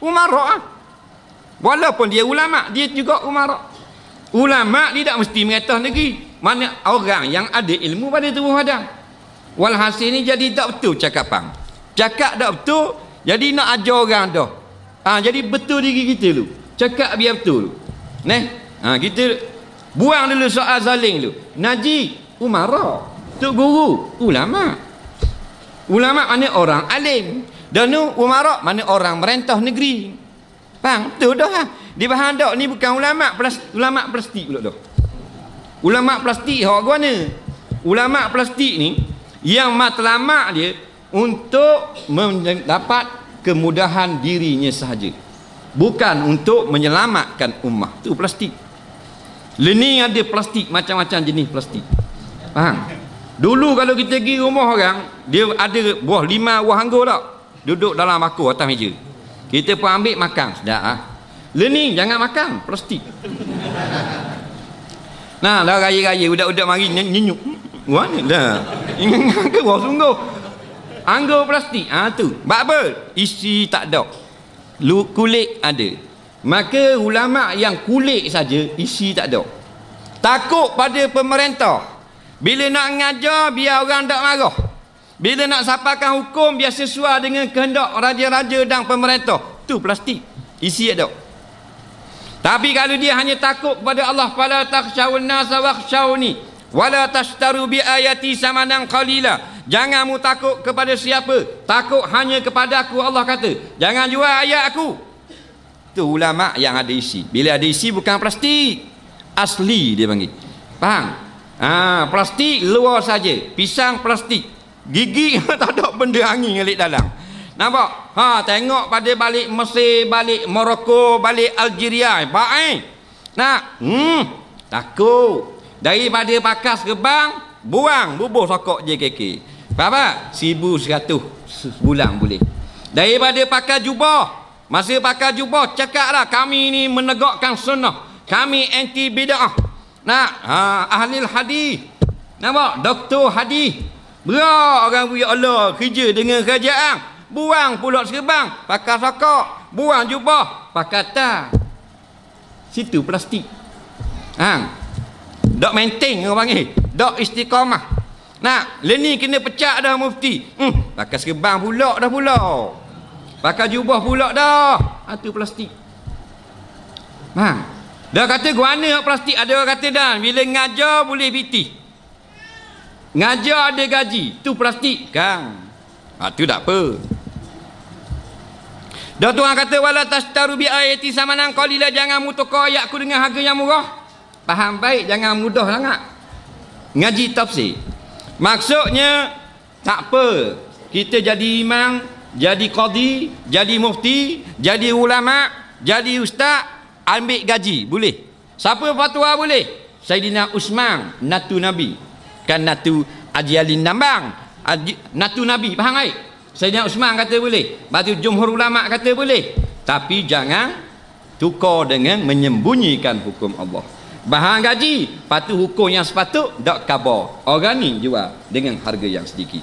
Umarak ah. Walaupun dia ulama, dia juga umarak. Ulama dia tak mesti mengatas negeri. Mana orang yang ada ilmu pada tubuh badan. Walhasil ni jadi tak betul cakapan. Cakap tak betul, jadi nak ajar orang dah. Ha, jadi betul diri kita dulu. Cakap biar betul. Neh, ha, kita buang dulu soal zaling dulu. Naji, umara. Tok guru, ulama. Ulama mana orang alim. Dan nu umara mana orang merentah negeri. Faham? Betul dah. Ha? Di bahan dak ni bukan ulama plastik, ulama plastik pula dah. Ulama plastik hak mana? Ulama plastik ni yang matlamak dia untuk mendapat kemudahan dirinya sahaja bukan untuk menyelamatkan ummah tu plastik learning ada plastik macam-macam jenis plastik faham dulu kalau kita pergi rumah orang dia ada buah lima buah anggur tak duduk dalam baku atas meja kita pun ambil makan sedap ah. learning jangan makan plastik nah dah raya-raya budak-budak mari nyenyuk mana dah ke wah sungguh. Anggur plastik. Ha tu. Bab apa? Isi tak ada. Lu kulit ada. Maka ulama yang kulit saja isi tak ada. Takut pada pemerintah. Bila nak ngajar biar orang tak marah. Bila nak sapakan hukum biar sesuai dengan kehendak raja-raja dan pemerintah. Tu plastik. Isi ada. Tapi kalau dia hanya takut kepada Allah fala takhshawun nasa wakhshawni wala tashtaru bi ayati samanan qalila. Jangan mu takut kepada siapa. Takut hanya kepada aku Allah kata. Jangan jual ayat aku. Tu ulama yang ada isi. Bila ada isi bukan plastik. Asli dia panggil. Faham? Ha, plastik luar saja. Pisang plastik gigi tak ada benda angin ngelik dalam nampak? Ha tengok pada balik Mesir balik Morocco balik Algeria. Baik nak? Hmm. Takut. Daripada pakas gebang buang. Bubuh sokok JKK berapa? 1100 sebulan boleh. Daripada pakai jubah masa pakai jubah cakaplah kami ni menegakkan sunnah. Kami anti bid'ah. Nak? Ha, ahli hadis. Nampak? Doktor hadis berak orang punya Allah kerja dengan kerajaan buang pulak serbang pakai sokok buang jubah pakai tas situ plastik ha Dok maintain orang panggil. Dok istiqamah. Nak, leni kena pecah dah mufti. Hmm, pakai serbang pula dah pula. Pakai jubah pula dah. Itu ha, plastik. Ha. Dah kata guana plastik ada orang kata dah bila ngajar boleh piti. Ngajar ada gaji, tu plastik kan. Ha tu tak apa. Dah Tuhan kata wala tastaru bi ayati samanan qalila jangan mutukar ayatku dengan harga yang murah. Faham baik jangan mudah sangat. Ngaji tafsir. Maksudnya tak apa. Kita jadi imam jadi qadi jadi mufti jadi ulama jadi ustaz ambil gaji boleh. Siapa fatwa boleh? Sayyidina Usman natu nabi kan natu ajialin nambang. Aji, natu nabi faham baik Sayyidina Usman kata boleh. Batu jumhur ulama kata boleh. Tapi jangan tukar dengan menyembunyikan hukum Allah. Bahan gaji patu hukum yang sepatut dak kabar orang ni jual dengan harga yang sedikit.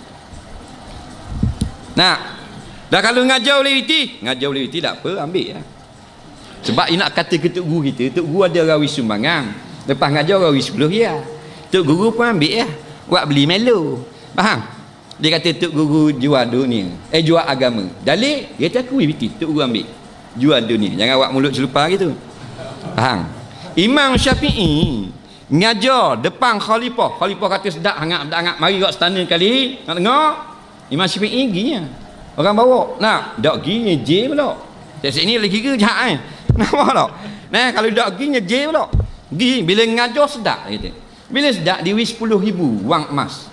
Nah dah kalau ngajar oleh iti ngajar oleh iti tak apa ambil ya. sebab nak kata ke tok guru kita tok guru ada rawi sumbangan. Lepas ngajar rawi 10 ya tok guru pun ambil ya buat beli melo faham dia kata tok guru jual dunia eh jual agama dalil dia kata aku iti tok guru ambil jual dunia jangan buat mulut celupar gitu faham Imam Syafi'i ngajar depan khalifah. Khalifah kata sedap hangat hangat mari kat stana kali. Nak dengar? Imam Syafi'i ginya. Orang bawa. Nak, dak ginya je pula. Sek ni lagi ke jahat eh. Nampak tak? Nah, kalau dak ginya je pula. Gi bila ngajar sedap kata. Bila sedap diwi 10 ribu wang emas.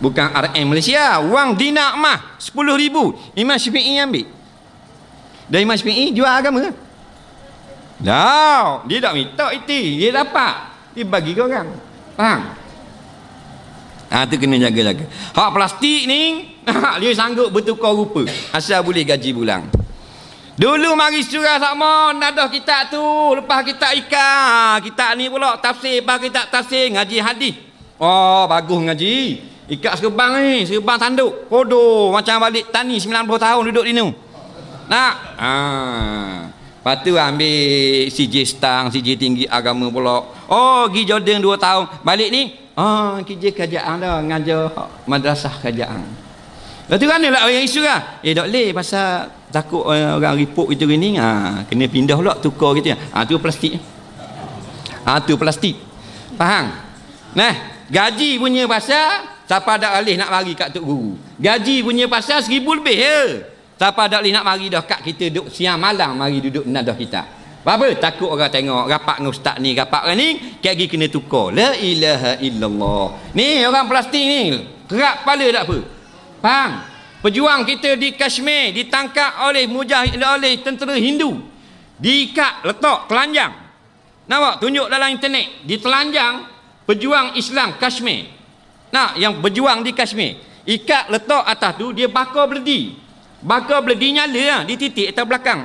Bukan RM Malaysia, wang dinar emas 10 ribu. Imam Syafi'i ambil. Dan Imam Syafi'i jual agama? Dah, dia tak minta iti, dia dapat. Dia bagi ke orang. Faham? Ha, tu kena jaga-jaga. Hak plastik ni, dia sanggup bertukar rupa. Asal boleh gaji bulan. Dulu mari surah sama nadah kita tu, lepas kita ikat, kita ni pula tafsir, lepas kita tafsir ngaji hadis. Oh, bagus ngaji. Ikat serbang ni, serbang tanduk. Kodoh macam balik tani 90 tahun duduk di ni. Nak? Ha. Lepas tu ambil CJ Stang, CJ Tinggi Agama pula. Oh, pergi Jordan 2 tahun. Balik ni, oh, kerja kerajaan dah. Ngajar madrasah kerajaan. Lepas tu kan lah orang isu lah. Eh, tak boleh pasal takut orang report kita ni. Ha, kena pindah pula tukar gitu. Ha, tu plastik. Ha, tu plastik. Faham? Nah, gaji punya pasal siapa ada alih nak bagi kat tok guru. Gaji punya pasal seribu lebih ya. Siapa ada nak mari dah kat kita duduk siang malam mari duduk nadah kita. Apa? Takut orang tengok rapat dengan ustaz ni, rapat orang ni, lagi kena tukar. La ilaha illallah. Ni orang plastik ni, kerak kepala tak apa. Faham? Pejuang kita di Kashmir ditangkap oleh mujahid oleh tentera Hindu. Diikat, letak, telanjang. Nampak? Tunjuk dalam internet. Di telanjang, pejuang Islam Kashmir. Nah, yang berjuang di Kashmir. Ikat, letak atas tu, dia bakar berdi. Bakar beledi nyala lah. Di titik atas belakang.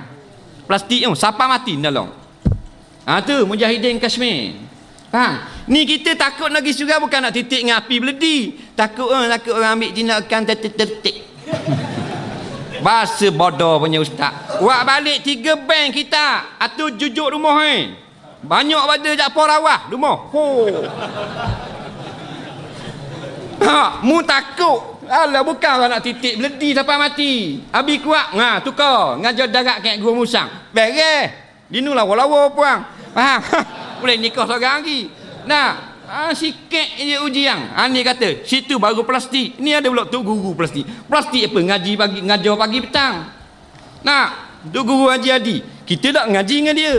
Plastik tu. Siapa mati dalam. Ha tu. Mujahidin Kashmir. Faham? Ni kita takut lagi surga bukan nak titik dengan api beledi. Takut oh, takut orang ambil tindakan tertik. Bahasa bodoh punya ustaz. Buat balik tiga bank kita. Atau jujuk rumah eh. Banyak pada jakpor rawah rumah. Ho. Ha, mu takut Alah bukan nak titik beledi sampai mati. Abi kuat. Ha tukar. Ngajar darat kat guru musang. Beres. Dinu lawa-lawa puang. Faham? Boleh nikah seorang lagi. Nah, ha, sikit je ujian. Ha, ni kata, situ baru plastik. Ni ada pula tu guru plastik. Plastik apa? Ngaji pagi, ngajar pagi petang. Nah, tu guru Haji Adi. Kita tak ngaji dengan dia.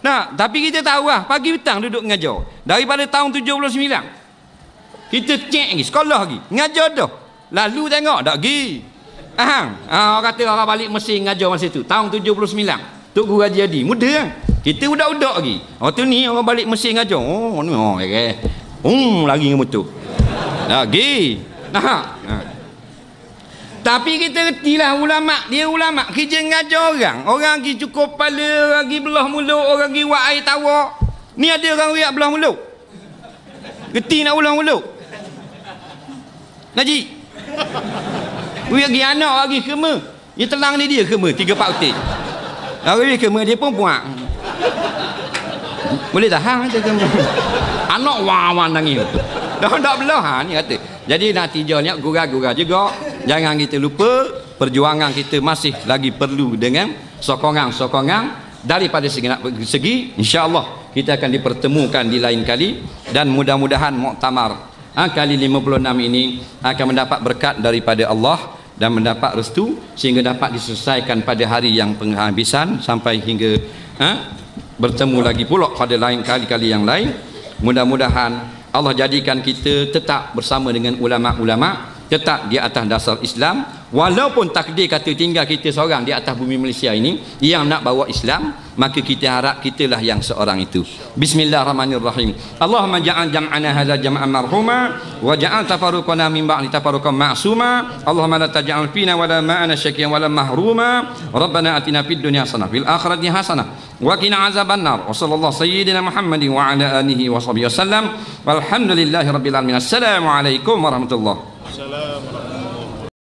Nah, tapi kita tahu lah, pagi petang duduk ngajar. Daripada tahun 79. Kita cek lagi, sekolah lagi. Ngajar dah. Lalu tengok tak pergi. Faham? Ha, orang kata orang balik Mesir ngajar masa tu. Tahun 79. Tok Guru Haji Adi. Muda kan? Kita budak-budak lagi. Oh tu ni orang balik Mesir ngajar. Oh, ni oh, okay. Hmm, lagi dengan motor. Pergi. Nah. Ha. Tapi kita retilah ulama, dia ulama kerja ngajar orang. Orang pergi cukup kepala, orang pergi belah mulut, orang pergi buat air tawak. Ni ada orang riak belah mulut. Geti nak ulang mulut. Najib. Wih lagi anak lagi kema. Dia telang ni dia kema tiga pak utik. Lagi kema dia pun buat. Boleh tahan dia kema. Anak wawan nangis. Dah dak belah ha ni kata. Jadi natijahnya gurau-gurau juga jangan kita lupa perjuangan kita masih lagi perlu dengan sokongan-sokongan daripada segi, segi insya-Allah kita akan dipertemukan di lain kali dan mudah-mudahan muktamar ha, kali 56 ini akan mendapat berkat daripada Allah dan mendapat restu sehingga dapat diselesaikan pada hari yang penghabisan sampai hingga ha, bertemu lagi pula pada lain kali-kali yang lain. Mudah-mudahan Allah jadikan kita tetap bersama dengan ulama-ulama tetap di atas dasar Islam. Walaupun takdir kata tinggal kita seorang di atas bumi Malaysia ini yang nak bawa Islam maka kita harap kitalah yang seorang itu. Bismillahirrahmanirrahim. Allahumma ja'al jam'ana hadha jam'an marhuma wa ja'al tafaruqana min ba'di tafaruqan ma'suma. Allahumma la taj'al fina wa la ma'ana syakiyan wa la mahruma. Rabbana atina fid dunya hasanah fil akhirati hasanah wa qina azaban nar. Wa sallallahu sayyidina muhammadin wa ala alihi wa sahbihi wasallam walhamdulillahi rabbil alamin. Assalamu alaikum warahmatullahi